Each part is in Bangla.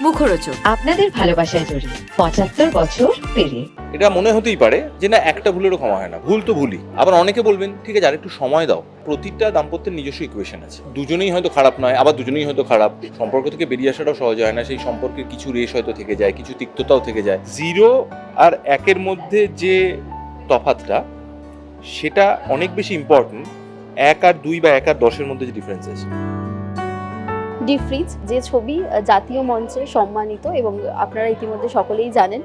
মুখরোচক। আপনাদের ভালোবাসায় জড়িয়ে পঁচাত্তর বছর পেরিয়ে। এটা মনে হতেই পারে যে না একটা ভুলেরও ক্ষমা হয় না। ভুল তো ভুলই। আবার অনেকে বলবেন ঠিক আছে আরেকটু সময় দাও। প্রতিটা দাম্পত্যের নিজস্ব ইকুয়েশন আছে। দুজনেই হয়তো খারাপ নয় আবার দুজনেই হয়তো খারাপ। সম্পর্ক থেকে বেরিয়ে আসাটাও সহজ হয় না। সেই সম্পর্কের কিছু রেশ হয়তো থেকে যায় কিছু তিক্ততাও থেকে যায়। জিরো আর একের মধ্যে যে তফাতটা সেটা অনেক বেশি ইম্পর্টেন্ট এক আর দুই বা এক আর দশের মধ্যে যে ডিফারেন্স আছে। ডিপ ফ্রিজ যে ছবি জাতীয় মঞ্চে সম্মানিত এবং আপনারা ইতিমধ্যে সকলেই জানেন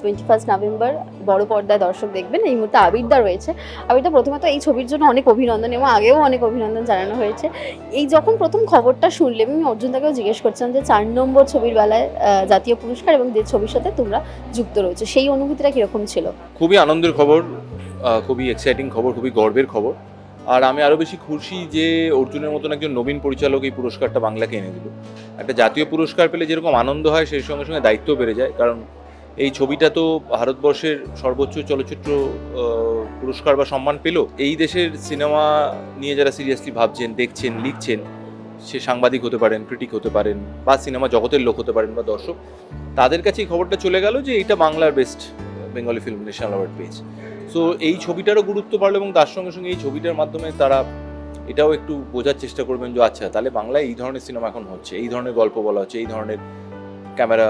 টোয়েন্টি ফার্স্ট নভেম্বর বড় পর্দায় দর্শক দেখবেন, এই মুহূর্তে আবিরদা রয়েছে। আবিরদা, প্রথমত এই ছবির জন্য অনেক অভিনন্দন এবং আগেও অনেক অভিনন্দন জানানো হয়েছে। এই যখন প্রথম খবরটা শুনলে, আমি অর্জুনদাকেও জিজ্ঞেস করছিলাম যে চার নম্বর ছবির বেলায় জাতীয় পুরস্কার এবং যে ছবির সাথে তোমরা যুক্ত রয়েছে, সেই অনুভূতিটা কীরকম ছিল? খুবই আনন্দের খবর খুবই এক্সাইটিং খবর, খুবই গর্বের খবর। আর আমি আরও বেশি খুশি যে অর্জুনের মতন একজন নবীন পরিচালক এই পুরস্কারটা বাংলাকে এনে দিল। একটা জাতীয় পুরস্কার পেলে যেরকম আনন্দ হয়, সেই সঙ্গে সঙ্গে দায়িত্ব বেড়ে যায়। কারণ এই ছবিটা তো ভারতবর্ষের সর্বোচ্চ চলচ্চিত্র পুরস্কার বা সম্মান পেল। এই দেশের সিনেমা নিয়ে যারা সিরিয়াসলি ভাবছেন, দেখছেন, লিখছেন, সে সাংবাদিক হতে পারেন, ক্রিটিক হতে পারেন বা সিনেমা জগতের লোক হতে পারেন বা দর্শক, তাদের কাছে এই খবরটা চলে গেল যে এটা বাংলার best Bengali film national award পেয়েছে। সো এই ছবিটারও গুরুত্ব বাড়লো এবং তার সঙ্গে সঙ্গে এই ছবিটার মাধ্যমে তারা এটাও একটু বোঝার চেষ্টা করবেন যে আচ্ছা তাহলে বাংলায় এই ধরনের সিনেমা এখন হচ্ছে, এই ধরনের গল্প বলা হচ্ছে, এই ধরনের ক্যামেরা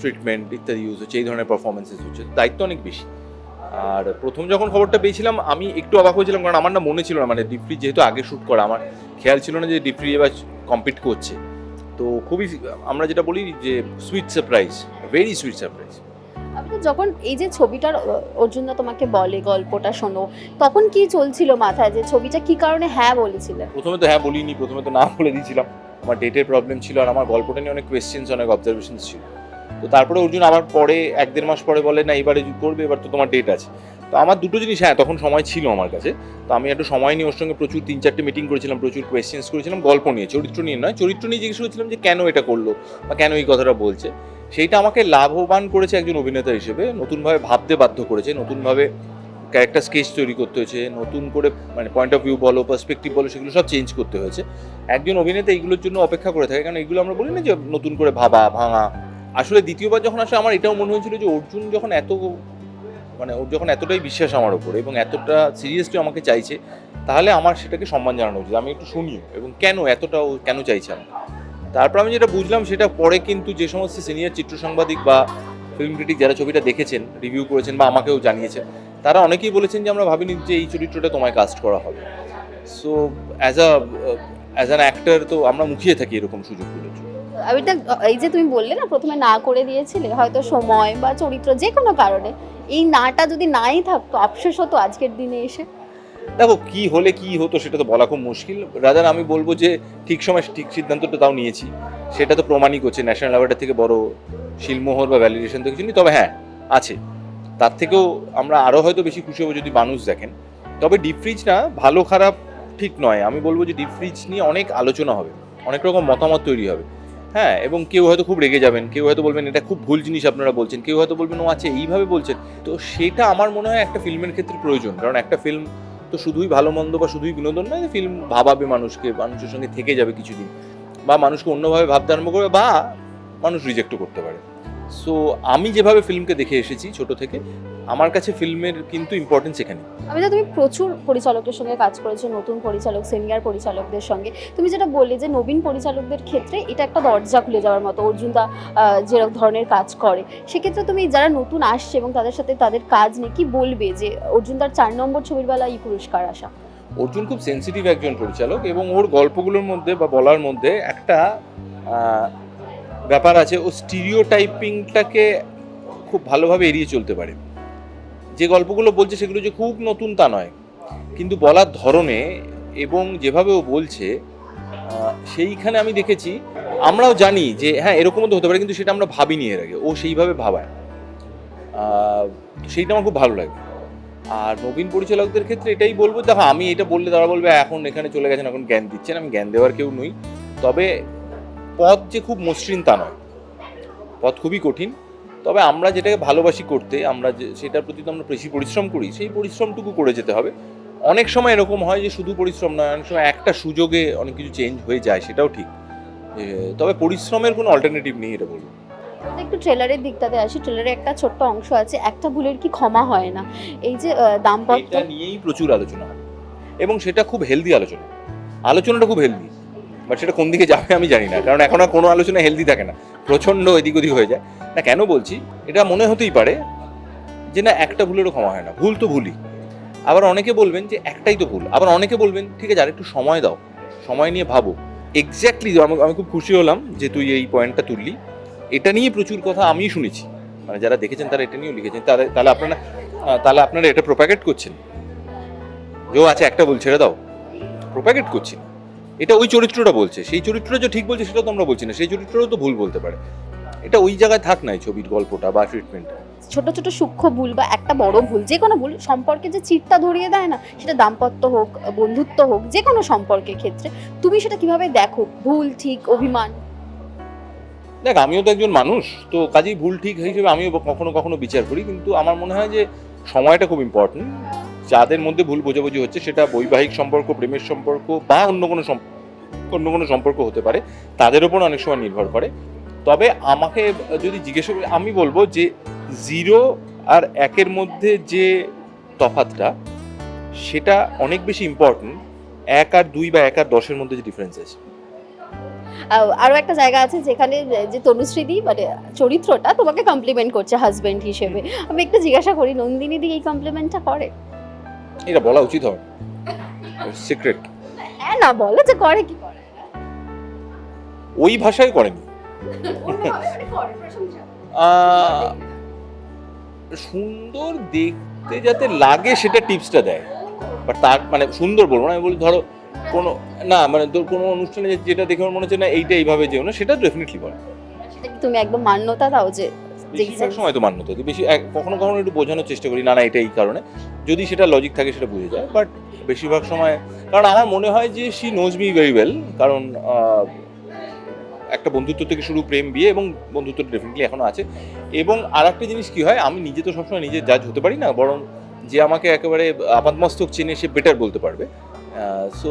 ট্রিটমেন্ট ইত্যাদি ইউজ হচ্ছে, এই ধরনের পারফরমেন্সেস হচ্ছে, দায়িত্ব অনেক বেশি। আর প্রথম যখন খবরটা পেয়েছিলাম, আমি একটু অবাক হয়েছিলাম, কারণ আমার না মনে ছিল না মানে ডিপ্রি যেহেতু আগে শ্যুট করা, আমার খেয়াল ছিল না যে ডিপ্রি এবার কম্পিট করছে। তো খুবই আমরা যেটা বলি যে sweet surprise very sweet surprise যখন এই যে ছবিটার ওর জন্য তোমাকে বলে গল্পটা শোনো, তখন কি চলছিল মাথায়? যে ছবিটা কি কারণে হ্যাঁ বলেছিলে প্রথমে তো হ্যাঁ বলিনি, প্রথমে তো না বলে দিয়েছিলাম। আমার ডেটের প্রবলেম ছিল আর আমার গল্পটা নিয়ে অনেক কোয়েশ্চেন্স অনেক অবজারভেশনস ছিল। তো তারপরে অর্জুন আবার পরে, এক দেড় মাস পরে বলে, না, এবারে করবে, এবার তো তোমার ডেট আছে। তো আমার দুটো জিনিস হ্যাঁ তখন সময় ছিল আমার কাছে। তো আমি একটু সময় নিয়ে ওর সঙ্গে প্রচুর তিন চারটে মিটিং করেছিলাম, প্রচুর কোয়েশ্চেন্স করেছিলাম, গল্প নিয়ে, চরিত্র নিয়ে নয়, চরিত্র নিয়ে জিজ্ঞেস করেছিলাম যে কেন এটা করল বা কেন এই কথাটা বলছে। সেইটা আমাকে লাভবান করেছে একজন অভিনেতা হিসেবে, নতুনভাবে ভাবতে বাধ্য করেছে, নতুনভাবে ক্যারেক্টার স্কেচ তৈরি করতে হয়েছে, নতুন করে মানে পয়েন্ট অফ ভিউ বলো পার্সপেক্টিভ বলো, সেগুলো সব চেঞ্জ করতে হয়েছে। একজন অভিনেতা এইগুলোর জন্য অপেক্ষা করে থাকে, কারণ এগুলো আমরা বলি না যে নতুন করে ভাবা, ভাঙা আসলে দ্বিতীয়বার যখন আসে, আমার এটাও মনে হয়েছিল যে অর্জুন যখন এত মানে ওর যখন এতটাই বিশ্বাস আমার ওপর এবং এতটা সিরিয়াসলি আমাকে চাইছে, তাহলে আমার সেটাকে সম্মান জানানো উচিত। আমি একটু শুনিও এবং কেন এতটা ও কেন চাইছে আমাকে? তারপর আমি যেটা বুঝলাম, সেটা পরে কিন্তু যে সমস্ত সিনিয়র চিত্র সাংবাদিক বা ফিল্ম ক্রিটিক যারা ছবিটা দেখেছেন রিভিউ করেছেন বা আমাকেও জানিয়েছেন, তারা অনেকেই বলেছেন যে আমরা ভাবিনি যে এই চরিত্রটা তোমায় কাস্ট করা হবে। So as a as an actor তো আমরা মুখিয়ে থাকি এরকম সুযোগগুলোর জন্য। এই যে তুমি বললে না, প্রথমে না করে দিয়েছিলে, হয়তো সময় বা চরিত্র যে কোনো কারণে, এই নাটা যদি নাই থাকতো, আফসোস হতো আজকের দিনে এসে? দেখো, কি হলে কি হতো সেটা তো বলা খুব মুশকিল। রাজার, আমি বলব যে ঠিক সময় ঠিক সিদ্ধান্তটা তাও নিয়েছি। সেটা তো প্রমাণই করছে ন্যাশনাল অ্যাওয়ার্ডের থেকে বড় শিলমোহর বা ভ্যালিডেশন তো কিছু নেই। তবে হ্যাঁ আছে। তার থেকেও আমরা আরও হয়তো বেশি খুশি হব যদি মানুষ দেখেন। তবে ডিপ ফ্রিজ না, ভালো খারাপ ঠিক নয়। আমি বলব যে ডিপ ফ্রিজ নিয়ে অনেক আলোচনা হবে। অনেক রকম মতামত তৈরি হবে। হ্যাঁ এবং কেউ হয়তো খুব রেগে যাবেন, কেউ হয়তো বলবেন, এটা খুব ভুল জিনিস আপনারা বলছেন। কেউ হয়তো বলবেন, ও আছে এইভাবে বলছেন। তো সেটা আমার মনে হয় একটা ফিল্মের ক্ষেত্রে প্রয়োজন। কারণ একটা ফিল্ম তো শুধুই ভালো, মন্দ বা শুধুই বিনোদন নয় ফিল্ম ভাবাবে মানুষকে, মানুষের সঙ্গে থেকে যাবে কিছুদিন। বা মানুষকে অন্যভাবে ভাবতে আরম্ভ করবে, বা মানুষ রিজেক্টও করতে পারে। সো আমি যেভাবে ফিল্মকে দেখে এসেছি ছোট থেকে আমার কাছে ফিল্মের কিন্তু ইম্পর্টেন্স এখানে। আমি তুমি প্রচুর পরিচালকের সঙ্গে কাজ করেছ নতুন পরিচালক সিনিয়র পরিচালকদের সঙ্গে। তুমি যেটা বললে যে নবীন পরিচালকদের ক্ষেত্রে এটা একটা দরজা খুলে যাওয়ার মতো অর্জুনদা আহ, যেরকম ধরনের কাজ করে। সেক্ষেত্রে তুমি যারা নতুন আসছে এবং তাদের সাথে তাদের কাজ নিয়ে কি বলবে যে অর্জুন অর্জুনদার চার নম্বর ছবির বেলা এই পুরস্কার আসা? অর্জুন খুব সেন্সিটিভ একজন পরিচালক এবং ওর গল্পগুলোর মধ্যে বা বলার মধ্যে একটা ব্যাপার আছে, ও স্টিরিও টাইপিংটাকে খুব ভালোভাবে এড়িয়ে চলতে পারে। যে গল্পগুলো বলছে সেগুলো যে খুব নতুন তা নয়। কিন্তু বলার ধরনে এবং যেভাবে ও বলছে সেইখানে আমি দেখেছি, আমরাও জানি যে হ্যাঁ এরকমও তো হতে পারে, কিন্তু সেটা আমরা ভাবিনি এর আগে। ও সেইভাবে ভাবায়। সেইটা আমার খুব ভালো লাগে। আর নবীন পরিচালকদের ক্ষেত্রে এটাই বলব, দেখো আমি এটা বললে তারা বলবে, এখন এখানে চলে গেছেন, এখন জ্ঞান দিচ্ছেন, আমি জ্ঞান দেওয়ার কেউ নই। তবে পথ যে খুব মসৃণ তা নয়। পথ খুবই কঠিন। তবে আমরা যেটাকে ভালোবাসি করতে আমরা যে সেটার প্রতি তো আমরা বেশি পরিশ্রম করি সেই পরিশ্রমটুকু করে যেতে হবে। অনেক সময় এরকম হয় যে শুধু পরিশ্রম নয় অনেক সময় একটা সুযোগে অনেক কিছু চেঞ্জ হয়ে যায় সেটাও ঠিক। তবে পরিশ্রমের কোনো অল্টারনেটিভ নেই এটা বলব। একটু ট্রেলারের দিকটাতে আসি। ট্রেলারে একটা ছোট্ট অংশ আছে একটা ভুলের কি ক্ষমা হয় না। এই যে দাম্পত্য নিয়েই প্রচুর আলোচনা এবং সেটা খুব হেলদি আলোচনা। আলোচনাটা খুব হেলদি বাট সেটা কোন দিকে যাবে আমি জানি না। কারণ এখন আর কোনো আলোচনা হেলদি থাকে না। প্রচণ্ড এদিক ওদিক হয়ে যায়। না, কেন বলছি? এটা মনে হতেই পারে যে না, একটা ভুলেরও ক্ষমা হয় না। ভুল তো ভুলই। আবার অনেকে বলবেন যে একটাই তো ভুল। আবার অনেকে বলবেন, ঠিক আছে আর একটু সময় দাও। সময় নিয়ে ভাবো। এক্স্যাক্টলি আমি খুব খুশি হলাম যে তুই এই পয়েন্টটা তুললি। এটা নিয়ে প্রচুর কথা আমি শুনেছি। মানে যারা দেখেছেন তারা এটা নিয়েও লিখেছেন। তাহলে তাহলে আপনারা তাহলে আপনারা এটা প্রোপাগেট করছেন? যে আছে একটা ভুল ছেড়ে দাও। প্রোপাগেট করছি না। এটা ওই চরিত্রটা বলছে। সেই চরিত্রটা যে ঠিক বলছে সেটা তো আমরা বলছি না সেই চরিত্রটাও তো ভুল বলতে পারে। এটা ওই জায়গায় থাক না এই ছবির গল্পটা বা ট্রিটমেন্টটা ছোট ছোট সূক্ষ্ম ভুল বা একটা বড় ভুল যে কোনো ভুল সম্পর্কে যে চিটটা ধরিয়ে দেয় না সেটা দাম্পত্য হোক বন্ধুত্ব হোক যে কোনো সম্পর্কের ক্ষেত্রে তুমি সেটা কীভাবে দেখো? ভুল ঠিক অভিমান? দেখ আমিও তো একজন মানুষ তো কাজেই ভুল ঠিক হিসেবে আমিও কখনো কখনো বিচার করি কিন্তু আমার মনে হয় যে সময়টা খুব ইম্পর্টেন্ট যাদের মধ্যে ভুল বোঝাবুঝি হচ্ছে সেটা বৈবাহিক সম্পর্ক প্রেমের সম্পর্ক বা অন্য কোনো অন্য কোনো সম্পর্ক হতে পারে তাদের ওপর অনেক সময় নির্ভর করে। তবে আমাকে যদি জিজ্ঞেস করি আমি বলব যে জিরো আর একের মধ্যে যে তফাতটা সেটা অনেক বেশি ইম্পর্টেন্ট এক আর দুই বা এক আর দশের মধ্যে যে ডিফারেন্স আছে। আহ, আরও একটা জায়গা আছে যেখানে যে তনুশ্রীদি মানে চরিত্রটা তোমাকে কমপ্লিমেন্ট করছে হাজবেন্ড হিসেবে। আমি একটু জিজ্ঞাসা করি নন্দিনী দি এই কমপ্লিমেন্টটা করে? এটা বলা উচিত হবে। সিক্রেট হ্যাঁ না বলো যে করে কি করে? ওই ভাষায় করেনি। সুন্দর দেখতে যাতে লাগে সেটা টিপসটা দেয়। বাট তার মানে সুন্দর বলব না আমি বলি ধরো কোনো না মানে তোর কোনো অনুষ্ঠানে যেটা দেখে মনে হচ্ছে না এইটা এইভাবে যেও না সেটা ডেফিনেটলি বলে তুমি একদম মান্যতা দাও যে বেশিরভাগ সময় তো মান্যতা দিই। বেশি কখনো কখনো একটু বোঝানোর চেষ্টা করি না না এটা এই কারণে। যদি সেটা লজিক থাকে সেটা বুঝে যায়। বাট বেশিরভাগ সময় কারণ আমার মনে হয় যে she knows me very well কারণ একটা বন্ধুত্ব থেকে শুরু প্রেম বিয়ে এবং বন্ধুত্ব ডেফিনেটলি এখনও আছে। এবং আর একটা জিনিস কি হয় আমি নিজে তো সবসময় নিজে জাজ হতে পারি না বরং যে আমাকে একেবারে আপাতমস্তক চেনে সে বেটার বলতে পারবে। সো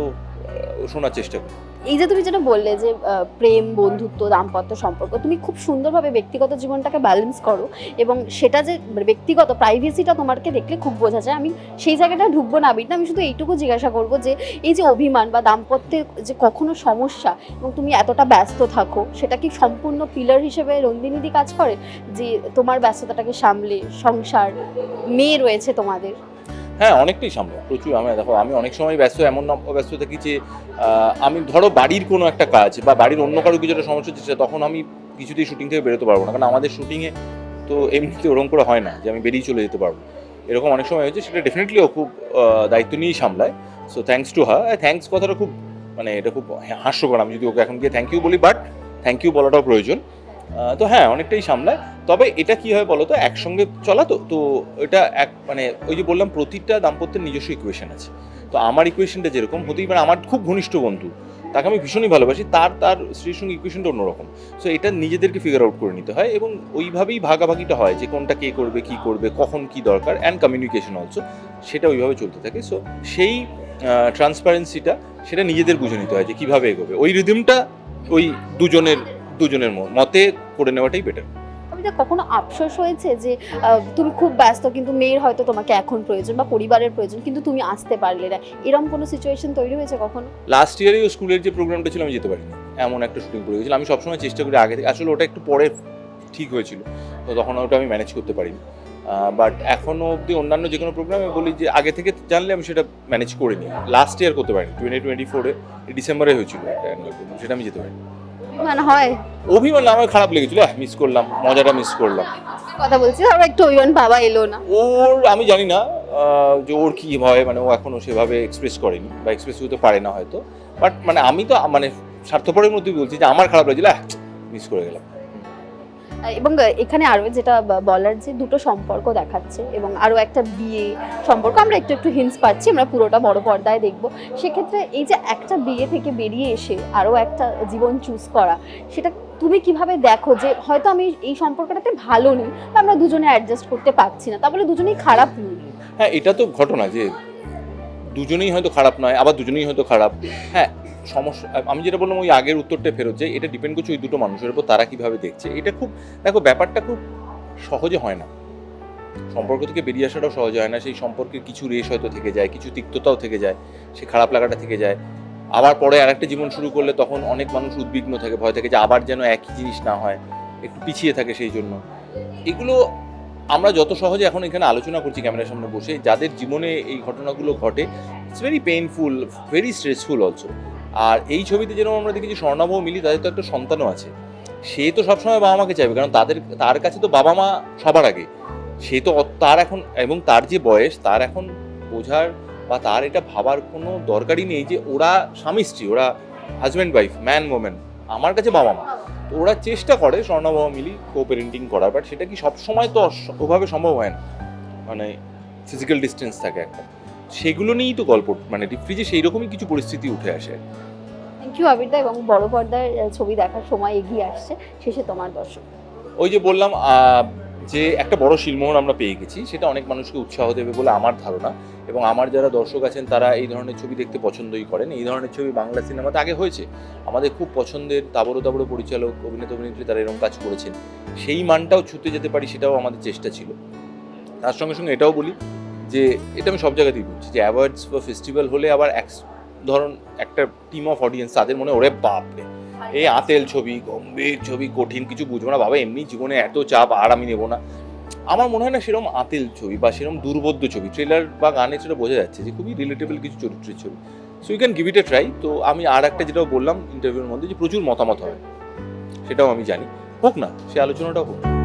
শোনার চেষ্টা করি। এই যে তুমি যেটা বললে যে প্রেম, বন্ধুত্ব, দাম্পত্য সম্পর্ক, তুমি খুব সুন্দরভাবে ব্যক্তিগত জীবনটাকে ব্যালেন্স করো এবং সেটা যে মানে ব্যক্তিগত প্রাইভেসিটা তোমাকে দেখলে খুব বোঝা যায়। আমি সেই জায়গাটা ঢুকবো না না, আমি শুধু এইটুকু জিজ্ঞাসা করব যে, এই যে অভিমান বা দাম্পত্যে যে কখনো সমস্যা এবং তুমি এতটা ব্যস্ত থাকো, সেটা কি সম্পূর্ণ পিলার হিসেবে রন্দিনীদি কাজ করে? যে তোমার ব্যস্ততাটাকে সামলে, সংসার, মেয়ে রয়েছে তোমাদের? হ্যাঁ অনেকটাই সামনে প্রচুর। আমি, দেখো, আমি অনেক সময় ব্যস্ত, এমন ব্যস্ত থাকি যে আমি, ধরো, বাড়ির কোনো একটা কাজ বা বাড়ির অন্য কারও কিছু একটা সমস্যা হচ্ছে তখন আমি কিছুতেই শুটিং থেকে বেরোতে পারব না। কারণ আমাদের শুটিংয়ে তো এমনিতে ওরকম করে হয় না যে, আমি বেরিয়ে চলে যেতে পারব। এরকম অনেক সময় হয়েছে, সেটা ডেফিনেটলি ও খুব দায়িত্ব নিয়েই সামলায়। So thanks to her thanks কথাটা খুব মানে এটা খুব হাস্যকর। আমি যদি ওকে এখন গিয়ে থ্যাংক ইউ বলি বাট থ্যাংক ইউ বলাটাও প্রয়োজন। তো হ্যাঁ অনেকটাই সামলায়। তবে এটা কি হয় বলো তো একসঙ্গে চলা তো তো এটা এক মানে ওই যে বললাম প্রতিটা দাম্পত্যের নিজস্ব ইকুয়েশন আছে। তো আমার ইকুয়েশনটা যেরকম হতেই পারে, আমার খুব ঘনিষ্ঠ বন্ধু, তাকে আমি ভীষণই ভালোবাসি, তার তার স্ত্রীর সঙ্গে ইকুয়েশনটা অন্যরকম। সো এটা নিজেদেরকে ফিগার আউট করে নিতে হয় এবং ওইভাবেই ভাগাভাগিটা হয় যে কোনটা কে করবে, কি করবে, কখন কি দরকার অ্যান্ড কমিউনিকেশন অলসো সেটা ওইভাবে চলতে থাকে। সো সেই ট্রান্সপারেন্সিটা সেটা নিজেদের বুঝে নিতে হয় যে কীভাবে এগোবে। ওই রিদমটা ওই দুজনের দুজনের মতে করে নেওয়াটাই বেটার কখনো আফসোস হয়েছে যে তুমি খুব ব্যস্ত কিন্তু মেয়ের হয়তো তোমাকে এখন প্রয়োজন বা পরিবারের প্রয়োজন কিন্তু তুমি আসতে পারলে না? এরকম কোনো সিচুয়েশন তৈরি হয়েছে কখনো? লাস্ট ইয়ারে স্কুলের যে প্রোগ্রামটা ছিল আমি যেতে পারিনি। এমন একটা শুটিং পড়ে গেছিল। আমি সবসময় চেষ্টা করি আগে থেকে। আসলে ওটা একটু পরে ঠিক হয়েছিল। তো তখন ওটা আমি ম্যানেজ করতে পারিনি। বাট এখনও অবধি অন্যান্য যে কোনো প্রোগ্রামে বলি যে আগে থেকে জানলে আমি সেটা ম্যানেজ করে নিই। লাস্ট ইয়ার করতে পারিনি। টোয়েন্টি টোয়েন্টি ফোরে ডিসেম্বরে হয়েছিল একটা সেটা আমি যেতে পারিনি। মানে হয়? অভিমান আমার খারাপ লেগেছিল। মিস করলাম মজাটা মিস করলাম। কথা বলছি আর একটু অভিমান বাবা এলো না। ওর আমি জানি না যে ওর কি হয় মানে ও এখনও সেভাবে এক্সপ্রেস করেনি বা এক্সপ্রেস হতে পারে না হয়তো। বাট মানে আমি তো মানে স্বার্থপরের মধ্যেই বলছি যে আমার খারাপ লাগছিল মিস করে গেলাম। এবং এখানে আরও যেটা বলার যে দুটো সম্পর্ক দেখাচ্ছে এবং আরও একটা বিয়ে সম্পর্ক, আমরা একটু একটু হিন্স পাচ্ছি, আমরা পুরোটা বড় পর্দায় দেখব। সেক্ষেত্রে এই যে একটা বিয়ে থেকে বেরিয়ে এসে আরও একটা জীবন চুজ করা, সেটা তুমি কীভাবে দেখো যে হয়তো আমি এই সম্পর্কটাতে ভালো নেই আমরা দুজনে অ্যাডজাস্ট করতে পারছি না, তাহলে দুজনেই খারাপ নেই? হ্যাঁ এটা তো ঘটনা যে দুজনেই হয়তো খারাপ নয়, আবার দুজনেই হয়তো খারাপ। হ্যাঁ সমস্যা, আমি যেটা বললাম ওই আগের উত্তরটা ফেরত যে, এটা ডিপেন্ড করছে ওই দুটো মানুষের উপর তারা কীভাবে দেখছে। এটা খুব, দেখো, ব্যাপারটা খুব সহজে হয় না। সম্পর্ক থেকে বেরিয়ে আসাটাও সহজে হয় না। সেই সম্পর্কের কিছু রেশ হয়তো থেকে যায়, কিছু তিক্ততাও থেকে যায়, সে খারাপ লাগাটা থেকে যায়। আবার পরে আরেকটা জীবন শুরু করলে তখন অনেক মানুষ উদ্বিগ্ন থাকে, ভয় থাকে যে আবার যেন একই জিনিস না হয়, একটু পিছিয়ে থাকে সেই জন্য। এগুলো আমরা যত সহজে এখন এখানে আলোচনা করছি ক্যামেরার সামনে বসে, যাদের জীবনে এই ঘটনাগুলো ঘটে it's very painful very stressful also আর এই ছবিতে যেরকম আমরা দেখেছি স্বর্ণাভ মিলি, তাদের তো একটা সন্তানও আছে। সে তো সবসময় বাবা মাকে চাইবে, কারণ তাদের, তার কাছে তো বাবা মা সবার আগে। সে তো তার এখন, এবং তার যে বয়স, তার এখন বোঝার বা তার এটা ভাবার কোনো দরকারই নেই যে ওরা স্বামী স্ত্রী ওরা হাজব্যান্ড ওয়াইফ ম্যান ওমেন আমার কাছে বাবা মা। ওরা চেষ্টা করে স্বর্ণাবহ মিলি কো প্যারেন্টিং করার বাট সেটা কি সবসময় তো ওভাবে সম্ভব হয় না। মানে ফিজিক্যাল ডিস্টেন্স থাকে একটা। সেগুলো নিয়েই তো গল্প মানে ডিপ ফ্রিজে সেই রকমই কিছু পরিস্থিতি উঠে আসে। থ্যাংক ইউ আবিদা এবং বড় পর্দায় ছবি দেখার সময় এগিয়ে আসছে। শেষে তোমার দর্শক। ওই যে বললাম যে একটা বড় শিলমোহর আমরা পেয়ে গেছি, সেটা অনেক মানুষকে উৎসাহ দেবে বলে আমার ধারণা এবং আমার যারা দর্শক আছেন, তারা এই ধরনের ছবি দেখতে পছন্দই করেন। এই ধরনের ছবি বাংলা সিনেমাতে আগে হয়েছে। আমাদের খুব পছন্দের তাবড়ো তাবড়ো পরিচালক, অভিনেতা, অভিনেত্রী তারা এরকম কাজ করেছেন। সেই মানটাও ছুতে যেতে পারি সেটাও আমাদের চেষ্টা ছিল। তার সঙ্গে সঙ্গে এটাও বলি যে, এটা আমি সব জায়গাতেই বলছি যে, অ্যাওয়ার্ডস বা ফেস্টিভ্যাল হলে আবার এক, ধরন একটা টিম অফ অডিয়েন্স তাদের মনে ওরে বাপরে! এই আতেল ছবি, গম্ভীর ছবি, কঠিন কিছু বুঝব না। বাবা, এমনি জীবনে এত চাপ, আর আমি নেব না। আমার মনে হয় না সেরকম আতেল ছবি বা সেরকম দুর্বোধ্য ছবি ট্রেলার বা গানের সেটা বোঝা যাচ্ছে যে খুবই রিলেটেবল কিছু চরিত্রের ছবি। So you can give it a try তো আমি আর একটা যেটাও বললাম ইন্টারভিউর মধ্যে যে প্রচুর মতামত হয় সেটাও আমি জানি। হোক না, সে আলোচনাটাও হোক।